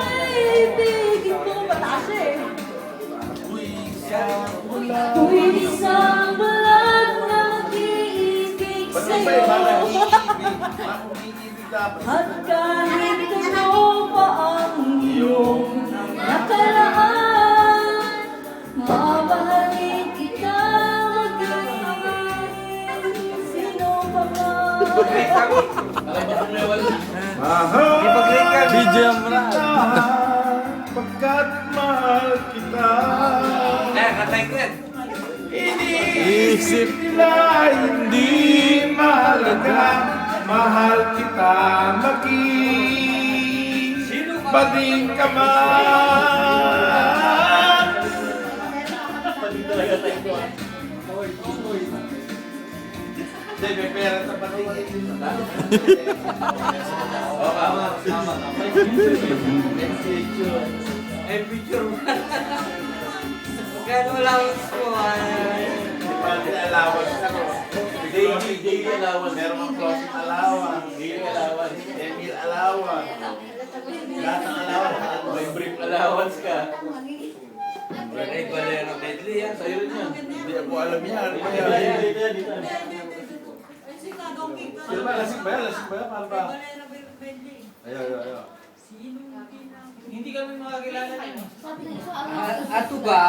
Kaibigin ko, mataas eh. Tuwing isang balat na mag-iibig sa'yo. At kahit na. kita, Pagkat mahal kita. Eh, katay ko yan. Iniisip nila hindi mahalaga. Mahal kita, maging bading ka man. Hindi, may pera sa bading. Oo, tama, tama. May picture. May picture mo. Magkano allowance mo? Ay, Monthly allowance ako. Daily, daily allowance. Meron kang closing allowance. Daily allowance. Emil allowance. Lahat ng allowance. May brief allowance ka. Ay, Valero Medley yan. Sa'yo rin yan. Hindi ako alam yan. Dito yan, dito yan, dito yan. Sino ba? Lasing ba yan? Lasing ba yan? Paano ba? Ayaw, ayaw, ayaw. Hindi kami makakilala niyo. Sabi ko, Ato ba?